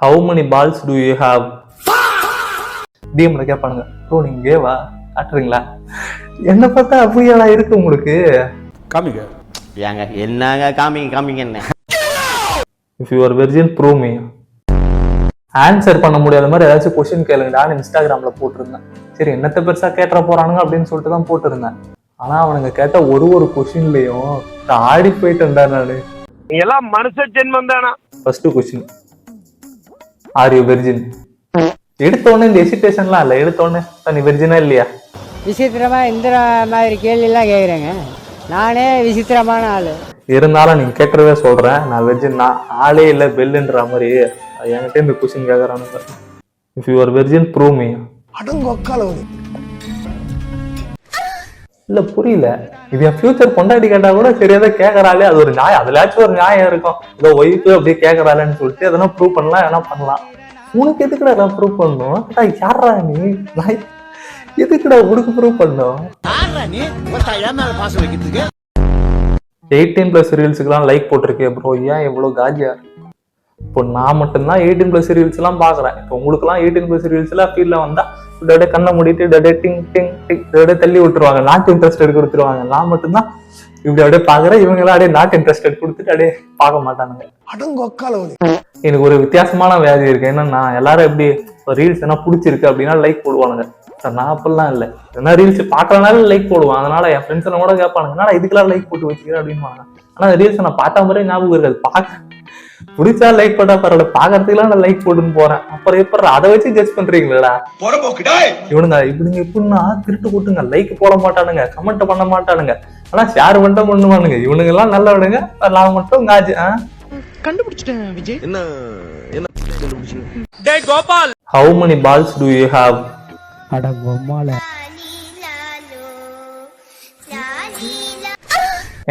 How many balls do you have? டிஎம்ல கேட்பானுங்க bro நீங்க கேவா காட்டுறீங்களா? என்ன பார்த்தா அப்படியாடா இருக்கு உங்களுக்கு? காமிங்க. ஏங்க என்னங்க காமிங்க காமிங்க என்ன? If you are virgin prove me answer பண்ண முடியாத மாதிரி ஏதாச்சும் கொஸ்டின் கேளுங்கடான்னு இன்ஸ்டாகிராம்ல போட்டிருந்தேன். சரி என்னத்த பெருசா கேட்டுற போறானுங்க? அப்படின்னு சொல்லிட்டு தான் போட்டிருந்தேன். ஆனா அவனுங்க கேட்ட ஒரு ஒரு கொஸ்டின்லயும் ஆடி போயிட்டேன்டா நானு. நீ எல்லாம் மனுஷ ஜென்மம் தானா? First question are you virgin எடுத்த உடனே இந்த எசிட்டேஷன்லாம் இல்ல. எடுத்த உடனே நீ வெர்ஜினா இல்லையா? விசித்திரமா இந்த மாதிரி கேள்வியெல்லாம் கேட்குறேங்க நானே விசித்திரமான ஆள். இருந்தாலும் நீங்க கேட்கறதே சொல்றேன். நான் வெர்ஜின் நான் ஆளே இல்ல பெல்லுன்ற மாதிரி. என்கிட்ட இந்த question கேக்குறானுங்க. If you are virgin prove me இல்ல புரியல. இது என் ஃபியூச்சர் கொண்டாடி கேட்டா கூட சரியா தான் கேக்குறாளே அது ஒரு நியாயம். அதுலாச்சும் ஒரு நியாயம் இருக்கும். ஏதோ ஒய்ஃபு அப்படியே கேக்குறாளேன்னு சொல்லிட்டு எதனா ப்ரூவ் பண்ணலாம் எதனா பண்ணலாம். உனக்கு எதுக்குடா எல்லாம் ப்ரூவ் பண்ணும் யார்ரா நீ? நான் எதுக்குடா உனக்கு ப்ரூவ் பண்ணும் எயிட்டீன் பிளஸ் ரீல்ஸுக்குலாம் லைக் போட்டிருக்கேன் ப்ரோ ஏன் இவ்வளோ காஜியா இப்போ நான் மட்டும்தான் எயிட்டீன் பிளஸ் ரீல்ஸ் எல்லாம் பாக்குறேன். இப்போ உங்களுக்குலாம் எயிட்டீன் பிளஸ் ரீல்ஸ் எல்லாம் ஃபீல்ட்ல வந்தா டே கண்ணை மூடிட்டு டே டிங் டிங் டிங் டே தள்ளி விட்டுருவாங்க. நாட் இன்ட்ரெஸ்டட் கொடுத்துருவாங்க நான் மட்டும்தான் இப்படி அப்படியே பாக்குறேன் இவங்க எல்லாம் அப்படியே நாட் இன்ட்ரெஸ்டட் கொடுத்துட்டு அப்படியே பார்க்க மாட்டானுங்க. எனக்கு ஒரு வித்தியாசமான வியாதி இருக்கு. என்னன்னா எல்லாரும் எப்படி ரீல்ஸ் என்ன பிடிச்சிருக்கு அப்படின்னா லைக் போடுவானுங்க. சார் நான் அப்படிலாம் இல்லை. என்ன ரீல்ஸ் பார்க்கறனால லைக் போடுவான். அதனால என் ஃப்ரெண்ட்ஸ் கூட கேட்பானுங்க என்னடா இதுக்கெல்லாம் லைக் போட்டு வச்சுக்கிறேன் அப்படின்னு ஆனா ரீல்ஸ் நான் பார்த்த மாதிரி ஞாபகம் இருக்காது பார்க்க பிடிச்சா லைக் பண்ணா பரவாயில்ல பாக்குறதுக்குலாம் நான் லைக் போட்டுன்னு போறேன். அப்புறம் எப்படி அதை வச்சு ஜட்ஜ் பண்றீங்களா இவனுங்க இப்படிங்க எப்படின்னா திருட்டு போட்டுங்க லைக் போட மாட்டானுங்க கமெண்ட் பண்ண மாட்டானுங்க. ஆனா ஷேர் மட்டும் பண்ணுவானுங்க. இவனுங்க எல்லாம் நல்லவனுங்க நான் மட்டும் காஜு ஆ? டேய் Gopal! How many balls do you have? அட பொம்மால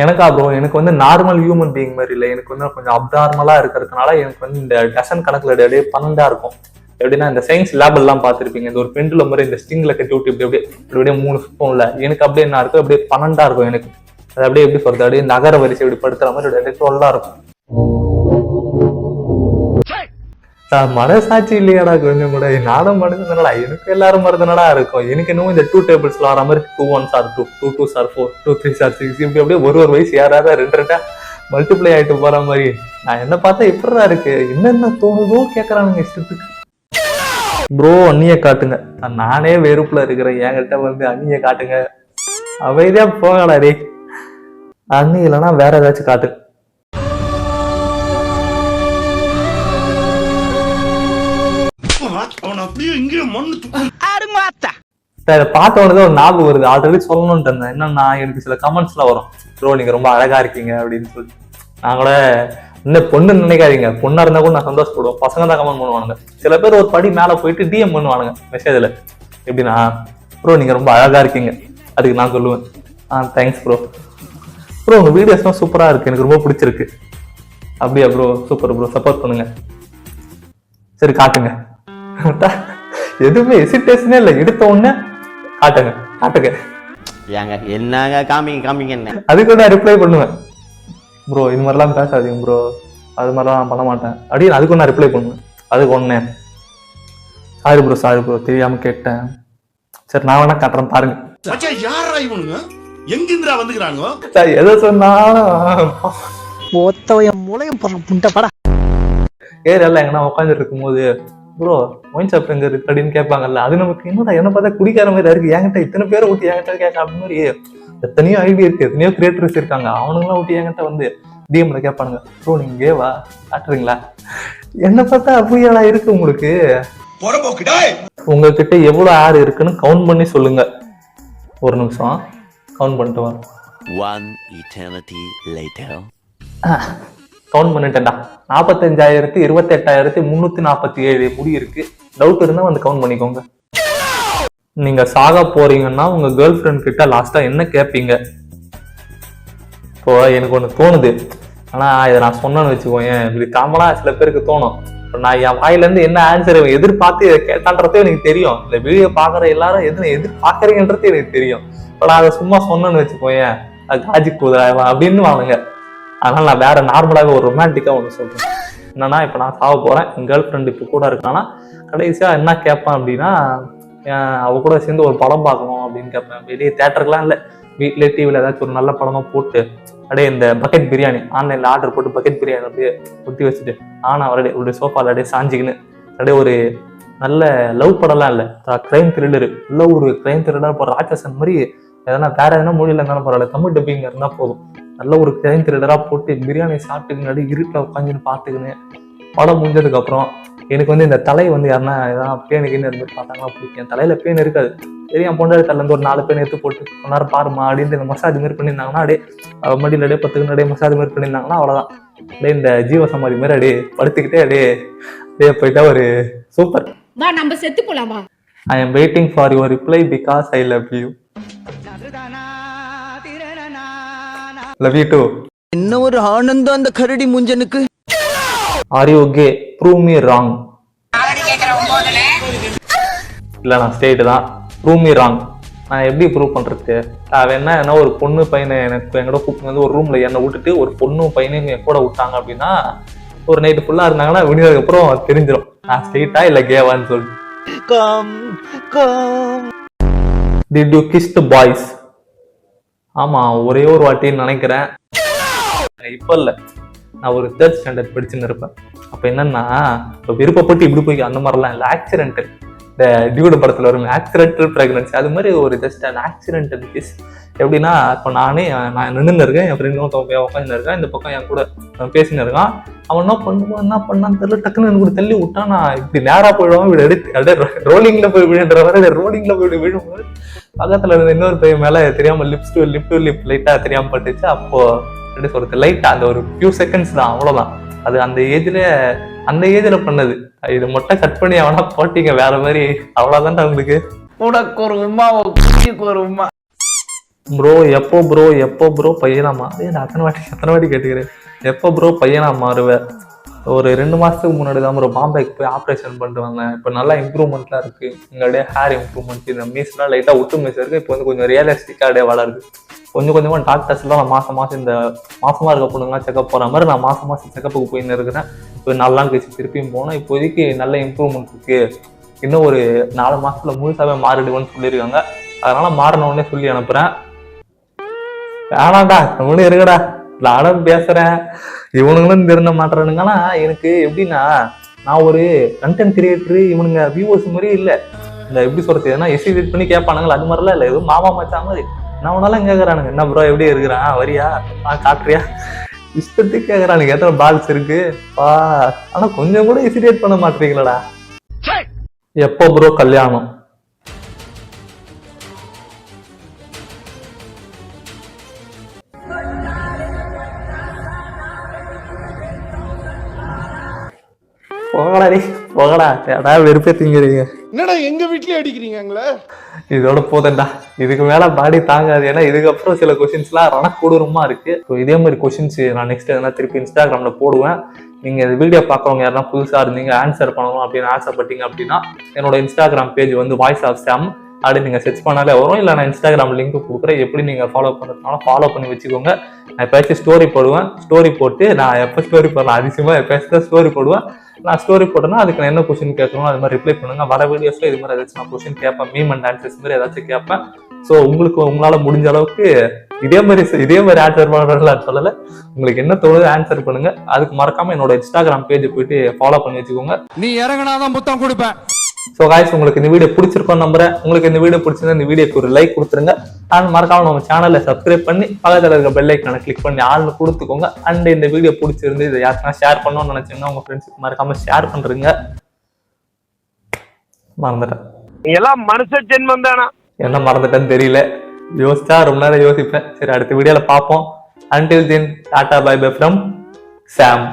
எனக்கா ப்ரோ எனக்கு வந்து நார்மல் ஹியூமன் பீயிங் மாதிரி இல்லை. எனக்கு வந்து கொஞ்சம் அப்நார்மலாக இருக்கிறதுனால எனக்கு வந்து இந்த டசன் கணக்குல அப்படியே பன்னெண்டா இருக்கும். எப்படின்னா இந்த சயின்ஸ் லேப் எல்லாம் பார்த்துருப்பீங்க. இந்த ஒரு பெண்டுல மாதிரி இந்த ஸ்டிங்ல கட்டி விட்டு இப்படி அப்படியே இப்படி அப்படியே மூணு சுத்தம்ல எனக்கு அப்படியே என்ன இருக்கும் அப்படியே பன்னெண்டா இருக்கும் எனக்கு. அது அப்படியே எப்படி சொல்றது? அப்படியே நகர வரிசை இப்படி படுத்துற மாதிரி அப்படியே டொல்லா இருக்கும். மனசாட்சி இல்லையாடா கொஞ்சம் கூட. நானும் மறந்துனடா எனக்கு எல்லாரும் மறந்துனடா இருக்கும். எனக்கு இன்னும் இந்த டூ டேபிள்ஸ்ல வர மாதிரி two one sir two two two sir four two three sir six இப்படி அப்படியே ஒரு ஒரு வயசு யாராவது ரெண்டு ரெண்டா மல்டிப்ளை ஆயிட்டு போற மாதிரி. நான் என்ன பார்த்தா எப்படிடா இருக்கு? என்னென்ன தோணுதோ கேக்குறானுங்க இஷ்டத்துக்கு. ப்ரோ அண்ணிய காட்டுங்க. நானே வெறுப்புல இருக்கிறேன். என்கிட்ட வந்து அண்ணிய காட்டுங்க. அமைதியா போகடா டே அண்ணி இல்லைன்னா வேற ஏதாச்சும் பார்த்த உடனே ஒரு ஞாபகம் வருது. ஆல்ரெடி சொல்லணும்னு இருந்தேன். என்னன்னா எனக்கு சில கமெண்ட்ஸ்ல வரும். ப்ரோ நீங்க ரொம்ப அழகா இருக்கீங்க அப்படின்னு சொல்லி நான் கூட இன்னும் பொண்ணு நினைக்காதீங்க. பொண்ணா இருந்தா கூட நான் சந்தோஷப்படுவேன். பசங்க தான் கமெண்ட் பண்ணுவானுங்க. சில பேர் ஒரு படி மேல போயிட்டு டிஎம் பண்ணுவானுங்க மெசேஜ்ல எப்படின்னா ப்ரோ நீங்க ரொம்ப அழகா இருக்கீங்க. அதுக்கு நான் சொல்லுவேன். ஆ தேங்க்ஸ் ப்ரோ ப்ரோ உங்க வீடியோஸ்லாம் சூப்பரா இருக்கு. எனக்கு ரொம்ப பிடிச்சிருக்கு. அப்படியா ப்ரோ சூப்பர் ப்ரோ சப்போர்ட் பண்ணுங்க. சரி காட்டுங்க. எதுவுமே எசிட்டேஷனே இல்லை. எடுத்த உடனே காட்டுங்க. காட்டுங்க. ஏங்க என்னங்க காமிங்க காமிங்க என்ன? அதுக்கு நான் ரிப்ளை பண்ணுவேன். ப்ரோ இது மாதிரிலாம் பேசாதீங்க ப்ரோ. அது மாதிரிலாம் நான் பண்ண மாட்டேன். அப்படின்னு அதுக்கு நான் ரிப்ளை பண்ணுவேன். அதுக்கு ஒண்ணே சாரி ப்ரோ சாரி ப்ரோ. தெரியாம கேட்டேன். சரி நான் வேணா காட்டுறேன் பாருங்க. யாரா இவனுங்க? எங்கிந்திரா வந்துக்கிறானுங்க? சார் எதை சொன்னாலும். ஒத்தவைய முளையம் புண்டை படா. ஏரியால எங்கன்னா உட்காந்துட்டு இருக்கும்போது ப்ரோ ஒயின் ஷாப் எங்க இருக்கு அப்படின்னு கேட்பாங்கல்ல அது நமக்கு என்னடா என்ன பார்த்தா குடிக்கார மாதிரி இருக்கு. என்கிட்ட இத்தனை பேரை விட்டு என்கிட்ட கேட்க அப்படி மாதிரி எத்தனையோ ஐடியா இருக்கு எத்தனையோ கிரியேட்டர்ஸ் இருக்காங்க. அவனுங்களாம் விட்டு என்கிட்ட வந்து டிஎம்ல கேட்பானுங்க ப்ரோ நீங்க கேவா காட்டுறீங்களா? என்ன பார்த்தா அப்படியாடா இருக்கு உங்களுக்கு? உங்ககிட்ட எவ்வளவு ஆர் இருக்குன்னு கவுண்ட் பண்ணி சொல்லுங்க. ஒரு நிமிஷம் கவுண்ட் பண்ணிட்டு வரோம் One eternity later. கவுண்ட் பண்ணிட்டேன்டா. நாற்பத்தஞ்சாயிரத்தி இருபத்தி எட்டாயிரத்தி முன்னூத்தி நாற்பத்தி ஏழு முடி இருக்கு. டவுட் இருந்தா வந்து கவுண்ட் பண்ணிக்கோங்க. நீங்க சாக போறீங்கன்னா உங்க கேர்ள் ஃப்ரெண்ட் கிட்ட லாஸ்டா என்ன கேட்பீங்க இப்போ எனக்கு ஒண்ணு தோணுது. ஆனா இதை நான் சொன்னேன்னு வச்சுக்கோயேன். இப்படி காமனா சில பேருக்கு தோணும். நான் என் வாயில இருந்து என்ன ஆன்சர் எதிர்பார்த்து இதை கேட்டான்றதே எனக்கு தெரியும். இந்த வீடியோ பாக்குற எல்லாரும் எது எதிர்பார்க்கறீங்கன்றது எனக்கு தெரியும். இப்ப நான் அதை சும்மா சொன்னேன்னு வச்சுக்கோயேன். காஜி போதா அப்படின்னு வாங்க அதனால நான் வேற நார்மலாக ஒரு ரொமான்டிக்காக ஒன்று சொல்கிறேன் என்னன்னா இப்போ நான் சாவ போகிறேன் என் கேர்ள் ஃப்ரெண்ட் இப்போ கூட இருக்கானா? கடைசியாக என்ன கேட்பேன் அப்படின்னா அவள் அவ கூட சேர்ந்து ஒரு படம் பார்க்கணும் அப்படின்னு கேட்பேன். வெளியே தேட்டருக்குலாம் இல்லை. வீட்டிலே டிவியில் ஏதாச்சும் ஒரு நல்ல படமாக போட்டு அப்படியே இந்த பக்கெட் பிரியாணி ஆன்லைனில் ஆர்டர் போட்டு பக்கெட் பிரியாணி அப்படியே ஒட்டி வச்சுட்டு ஆனால் அவருடைய ஒரு சோஃபாவில் அப்படியே சாஞ்சிக்கின்னு அப்படியே ஒரு நல்ல லவ் படம்லாம் இல்லை. கிரைம் த்ரில்லரு நல்ல ஒரு கிரைம் த்ரில்லர் போகிற ராட்சசன் மாதிரி எதனா வேற எதனா மொழியில் இருந்தாலும் பரவாயில்ல. தமிழ் டப்பிங் இருந்தால் போதும். நல்ல ஒரு கிரைம் த்ரில்லரா போட்டு பிரியாணி சாப்பிட்டுக்கு முன்னாடி இருட்டில் உட்காந்துன்னு பார்த்துக்கின்னு படம் முடிஞ்சதுக்கு அப்புறம் எனக்கு வந்து இந்த தலை வந்து யாருன்னா எதனா பேனுக்குன்னு இருந்து பார்த்தாங்கன்னா பிடிக்கும். என் தலையில பேன் இருக்காது. சரி என் பொண்டாடி தலையில இருந்து ஒரு நாலு பேன் எடுத்து போட்டு கொஞ்ச நேரம் பாருமா அப்படின்ட்டு இந்த மசாஜ் மாதிரி பண்ணியிருந்தாங்கன்னா அப்படியே மடியில் அப்படியே பத்துக்கு அப்படியே மசாஜ் மாதிரி பண்ணியிருந்தாங்கன்னா அவ்வளவுதான். அப்படியே இந்த ஜீவ சமாதி மாதிரி அப்படியே படுத்துக்கிட்டே அப்படியே அப்படியே போயிட்டா ஒரு சூப்பர். வா நம்ம செத்து போலாமா? I am waiting for your reply because I love you love you too என்ன ஒரு ஆனந்தம் அந்த கரடி முஞ்சனுக்கு? Are you gay prove me wrong இல்ல நான் ஸ்டேட் தான். ப்ரூவ் மீ ராங் நான் எப்படி ப்ரூவ் பண்றது? அவன் என்ன என்ன ஒரு பொண்ணு பையனை எனக்கு எங்கூட கூப்பிட்டு வந்து ஒரு ரூம்ல என்னை விட்டுட்டு ஒரு பொண்ணும் பையனையும் என் கூட விட்டாங்க அப்படின்னா ஒரு நைட்டு ஃபுல்லா இருந்தாங்கன்னா விடிஞ்சதுக்கு அப்புறம் தெரிஞ்சிடும் நான் ஸ்ட்ரெயிட்டா இல்ல கேவான்னு சொல்லிட்டு. Come come did you kiss two boys ஆமா ஒரே ஒரு வாட்டின்னு நினைக்கிறேன். இப்ப இல்ல. நான் ஒரு தேர்ட் ஸ்டாண்டர்ட் படிச்சுன்னு இருப்பேன். அப்ப என்னன்னா இப்போ விருப்பப்பட்டு இப்படி போய் அந்த மாதிரிலாம் இல்லை. ஆக்சிடென்ட் இந்த டியூடு படத்தில் வரும் ஆக்சிடென்டல் ப்ரெக்னன்சி அது மாதிரி ஒரு ஜஸ்ட் அந்த ஆக்சிடென்டல் கேஸ் எப்படின்னா இப்போ நானே நான் நின்று இருக்கேன். என் ஃப்ரெண்டும் உட்காந்து இருக்கேன். இந்த பக்கம் என் கூட அவன் பேசின்னு இருக்கான். அவன் என்ன பண்ணுவான்? என்ன பண்ணான்னு தெரியல. டக்குன்னு எனக்கு கூட தள்ளி விட்டான். நான் இப்படி நேராக போயிடுவான். இப்படி எடுத்து அப்படியே ரோலிங்கில் போய் விழுன்ற வர ரோலிங்கில் போய் விழும்போது பக்கத்துல இருந்த இன்னொரு பையன் மேல தெரியாம lips to lip to lip லைட்டா தெரியாம பட்டுச்சு. அப்போ எப்படி சொல்றது லைட்டா அந்த ஒரு ஃபியூ செகண்ட்ஸ் தான் அவ்வளவுதான். அது அந்த ஏஜ்ல அந்த ஏஜ்ல பண்ணது. இது மட்டும் கட் பண்ணி அவனா போட்டீங்க வேற மாதிரி. அவ்வளவுதான்டா உங்களுக்கு. உனக்கு ஒரு உமா குச்சிக்கு ஒரு உமா. ப்ரோ எப்போ ப்ரோ எப்போ ப்ரோ பையனா மாறு அத்தனை வாட்டி அத்தனை வாட்டி கேட்டுக்கிறேன். எப்போ ப்ரோ பையனா மாறுவ? ஒரு ரெண்டு மாதத்துக்கு முன்னாடி தான் ஒரு பாம்பேக்கு போய் ஆப்ரேஷன் பண்ணிட்டு வந்தேன். இப்போ நல்லா இம்ப்ரூவ்மெண்ட்லாம் இருக்குது எங்களுடைய ஹேர் இம்ப்ரூவ்மெண்ட் இந்த மீஸ்லாம் லைட்டாக ஒட்டு மீஸ் இருக்குது இப்போ வந்து கொஞ்சம் ரியலிஸ்டிக்காக அப்படியே வளருது. கொஞ்சம் கொஞ்சமாக டாக்டர்ஸ்லாம் நான் மாதம் இந்த மாசமாக இருக்க பொண்ணுங்களாம் செக்அப் போகிற மாதிரி நான் மாதம் மாதம் செக்கப்புக்கு போயின்னு இருக்கிறேன். இப்போ நாலு நாள் கழிச்சு திருப்பியும் போனோம் இப்போதைக்கு நல்ல இம்ப்ரூவ்மெண்ட் இருக்கு. இன்னும் ஒரு நாலு மாசத்துல முழுசாகவே மாறிடுவோன்னு சொல்லியிருக்காங்க. அதனால் மாறின சொல்லி அனுப்புகிறேன் வேணாம்டா நம்மளும் இருக்கடா நானும் பேசுறேன். இவனுங்களும் திருந்த மாட்டுறானுங்கன்னா எனக்கு எப்படின்னா நான் ஒரு கண்டென்ட் கிரியேட்டரு இவனுங்க வியூவர்ஸ் மாதிரி இல்லை. இந்த எப்படி சொல்றது ஏன்னா எஸ்டிமேட் பண்ணி கேட்பானுங்களா? அது மாதிரிலாம் இல்லை. எதுவும் மாமா மச்சான் மாதிரி. நான் உனாலும் கேட்கறானுங்க என்ன ப்ரோ எப்படி இருக்கிறான்? வரியா? ஆ காட்டுறியா? இஷ்டத்துக்கு கேட்கறானுங்க எத்தனை பால்ஸ் இருக்கு? பா. ஆனா கொஞ்சம் கூட எசிடேட் பண்ண மாட்டீங்களடா. எப்போ ப்ரோ கல்யாணம்? போகடா டேய் போகடா ஏடா வெறுப்பே திங்கிறீங்க என்னடா எங்க வீட்லயே அடிக்கிறீங்களே இதோட போதண்டா இதுக்கு மேல பாடி தாங்காது. ஏன்னா இதுக்கப்புறம் சில கொஷின்ஸ்லாம் ரணக்கொடூரமா இருக்கு. ஸோ இதே மாதிரி கொஷின்ஸ் நான் நெக்ஸ்ட் எதனா திருப்பி இன்ஸ்டாகிராம்ல போடுவேன். நீங்க இந்த வீடியோ பார்க்குறவங்க யாருன்னா புதுசா இருந்தீங்க ஆன்சர் பண்ணணும் அப்படின்னு ஆசைப்பட்டீங்க அப்படின்னா என்னோட இன்ஸ்டாகிராம் பேஜ் வந்து வாய்ஸ் ஆஃப் சாம் அப்படி நீங்கள் செர்ச் பண்ணாலே வரும். இல்லை நான் இன்ஸ்டாகிராம் லிங்க் கொடுக்குறேன். எப்படி நீங்கள் ஃபாலோ பண்ணுறதுனால ஃபாலோ பண்ணி வச்சுக்கோங்க. நான் எப்பயாச்சும் ஸ்டோரி போடுவேன். ஸ்டோரி போட்டு நான் எப்போ ஸ்டோரி போடுறேன்? அதிசயமாக எப்பயாச்சும் ஸ்டோரி போடுவேன். நான் ஸ்டோரி போட்டேன்னா அதுக்கு நான் என்ன கொஸ்டின் கேட்கணும் அது மாதிரி ரிப்ளை பண்ணுங்க. வர வீடியோஸில் இது மாதிரி ஏதாச்சும் நான் கொஸ்டின் கேட்பேன். மீம் அண்ட் ஆன்சர்ஸ் மாதிரி ஏதாச்சும் கேட்பேன். ஸோ உங்களுக்கு உங்களால் முடிஞ்ச அளவுக்கு இதே மாதிரி இதே மாதிரி ஆன்சர் பண்ணுறதுலாம் சொல்லலை. உங்களுக்கு என்ன தோணுது ஆன்சர் பண்ணுங்க. அதுக்கு மறக்காம என்னோட இன்ஸ்டாகிராம் பேஜ் போயிட்டு ஃபாலோ பண்ணி வச்சுக்கோங்க. நீ இறங்கினாதான் புத்தம் கொடுப்பேன். ஸோ காய்ஸ் உங்களுக்கு இந்த வீடியோ பிடிச்சிருக்கோம் நம்புறேன். உங்களுக்கு இந்த வீடியோ பிடிச்சிருந்தா இந்த வீடியோக்கு ஒரு லைக் கொடுத்துருங்க. அண்ட் மறக்காம நம்ம சேனலை சப்ஸ்கிரைப் பண்ணி பக்கத்தில் இருக்க பெல் ஐக்கானை கிளிக் பண்ணி ஆள்னு கொடுத்துக்கோங்க. அண்ட் இந்த வீடியோ பிடிச்சிருந்து இதை யாருக்குன்னா ஷேர் பண்ணணும்னு நினைச்சீங்கன்னா உங்க ஃப்ரெண்ட்ஸுக்கு மறக்காம ஷேர் பண்றீங்க. மறந்துட்டேன். எல்லாம் மனுஷ ஜென்மம் தானா? என்ன மறந்துட்டேன்னு தெரியல. யோசிச்சா ரொம்ப நேரம் யோசிப்பேன். சரி அடுத்த வீடியோல பார்ப்போம். Until then tata bye bye from Sam